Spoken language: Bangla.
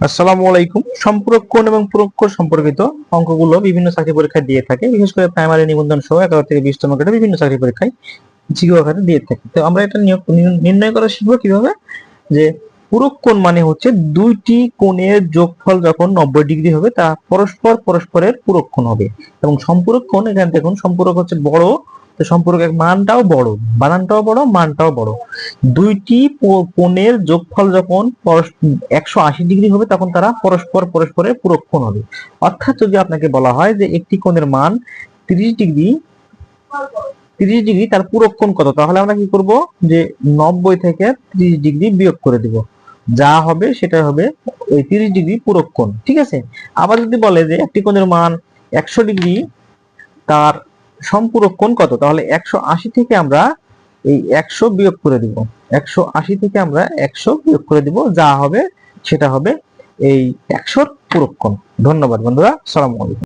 থাকে। থেকে থাকে। তো আমরা এটা নির্ণয় করা শিখব কীভাবে? যে মানে হচ্ছে দুইটি কোণের যোগফল যখন নব্বই ডিগ্রি হবে, তা পরস্পর পরস্পরের পূরক হবে। এবং সম্পূরক কোণ এখানে দেখুন সম্পূরক হচ্ছে বড় তো সম্পূরকের মানটাও বড়, বানানটাও বড়, মানটাও বড়। দুইটি কোণের যোগফল যখন একশো আশি ডিগ্রি হবে, তখন তারা পরস্পর পরস্পরের পূরক কোণ হবে। অর্থাৎ যদি আপনাকে বলা হয় যে একটি কোণের মান তিরিশ ডিগ্রি তিরিশ ডিগ্রি তার পূরক কোণ কত, তাহলে আমরা কি করব যে নব্বই থেকে ত্রিশ ডিগ্রি বিয়োগ করে দিব। যা হবে সেটা হবে ওই তিরিশ ডিগ্রি পূরক কোণ ঠিক আছে? আবার যদি বলে যে একটি কোণের মান একশো ডিগ্রি, তার সম্পূরক কোণ কত? তাহলে একশো আশি থেকে আমরা এই একশো বিয়োগ করে দিব। একশো আশি থেকে আমরা একশো বিয়োগ করে দিব। যা হবে, সেটা হবে এই একশোর পূরক কোণ। ধন্যবাদ বন্ধুরা। সালাম আলাইকুম।